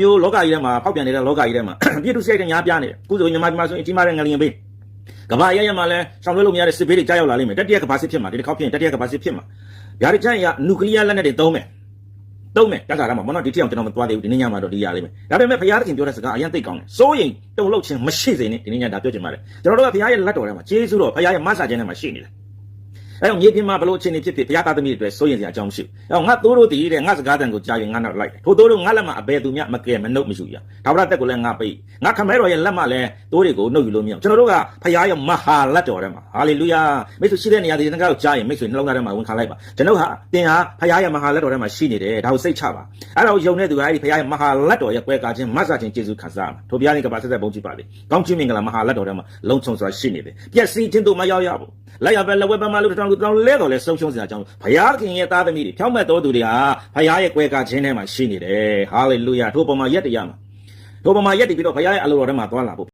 မျိုးလောကကြီးထဲမှာဖောက်ပြန်နေတဲ့လောကကြီးထဲမှာပြည့်တုစိတ်တွေညားပြားနေတယ်အခုဆိုရင်မြန်မာပြည်မှာဆိုရင်ကြီးမားတဲ့ငလျင်ဘေးကဘာရရမှာလဲရှောင်းလွှဲလို့မရတဲ့စစ်ဘေးတွေကြားရောက်လာလိမ့်မယ်တတိယကဘာစစ်ဖြစ်မှာဒီတစ်ခေါက်ဖြစ်ရင်တတိယကဘာစစ်ဖြစ်မှာဗျာဒီချမ်းရနျူကလ িয়ার လက်နက်တွေသုံးမယ်သုံးမယ်တက္ကရာမှာမနော်ဒီတိအောင်ကျွန်တော်မသွားသေးဘူးဒီနေ့ညမှာတော့ဒီရလိမ့်မယ်ဒါပေမဲ့ဘုရားသခင်ပြောတဲ့စကားအရင်သိကောင်းတယ်စိုးရင်တုံလို့ချင်းမရှိစေနဲ့ဒီနေ့ညဒါပြောချင်ပါတယ်ကျွန်တော်တို့ကဘုရားရဲ့လက်တော်ထဲမှာကျေးဇူးတော်ဘုရားရဲ့မဆာခြင်းထဲမှာရှိနေတယ် အဲတော့မြေပြင်မှာဘလို့အချင်းနေဖြစ်ဖြစ်ဘုရားသားသမီးတွေအတွက်စိုးရင်စရာအကြောင်းမရှိဘူးအဲတော့ငါသိုးတို့တည်တဲ့ငါစကားတန်ကိုကြားရင်ငါနောက်လိုက်တယ်ထို့သိုးတို့ငါလက်မှာအဘယ်သူမျှမကဲမနှုတ်မရှိရဒါဝရတက်ကိုလည်းငါပိတ်ငါခမဲတော်ရဲ့လက်မှာလည်းသိုးတွေကိုနှုတ်ယူလို့မရအောင်ကျွန်တော်တို့ကဘုရားရဲ့မဟာလက်တော်ထဲမှာဟာလေလုယာမိတ်ဆွေရှိတဲ့နေရာဒီတန်ကောက်ကြားရင်မိတ်ဆွေနှလုံးသားထဲမှာဝင်ခါလိုက်ပါကျွန်တော်ဟာတင်ဟာဘုရားရဲ့မဟာလက်တော်ထဲမှာရှိနေတယ်ဒါကိုစိတ်ချပါအဲ့ဒါကိုယုံတဲ့သူကအဲ့ဒီဘုရားရဲ့မဟာလက်တော်ရဲ့ကွဲကားခြင်းမဆာခြင်းကျေးဇူးခံစားရမှာထိုဘုရားရဲ့ကပါဆက်ဆက်ပုံကြည့်ပါလေကောင်းချီးမင်္ဂလာမဟာလက်တော်ထဲမှာလုံခြုံစွာရှိနေတယ်ပျက်စီးခြင်းတို့မရောက်ရဘူး လက်ရပဲလက်ဝဲပမာလို့တောင်းတောင်းလဲတော်လဲဆုံးရှုံးစရာအကြောင်းဘုရားခင်ရဲ့သားသမီးတွေဖြောင့်မတ်တော်သူတွေဟာဘုရားရဲ့ကွဲကားခြင်းထဲမှာရှိနေတယ်ဟာလေလုယာထိုပုံမှာရက်တရမှာထိုပုံမှာရက်တပြီးတော့ဘုရားရဲ့အလိုတော်ထဲမှာသွားလာဖို့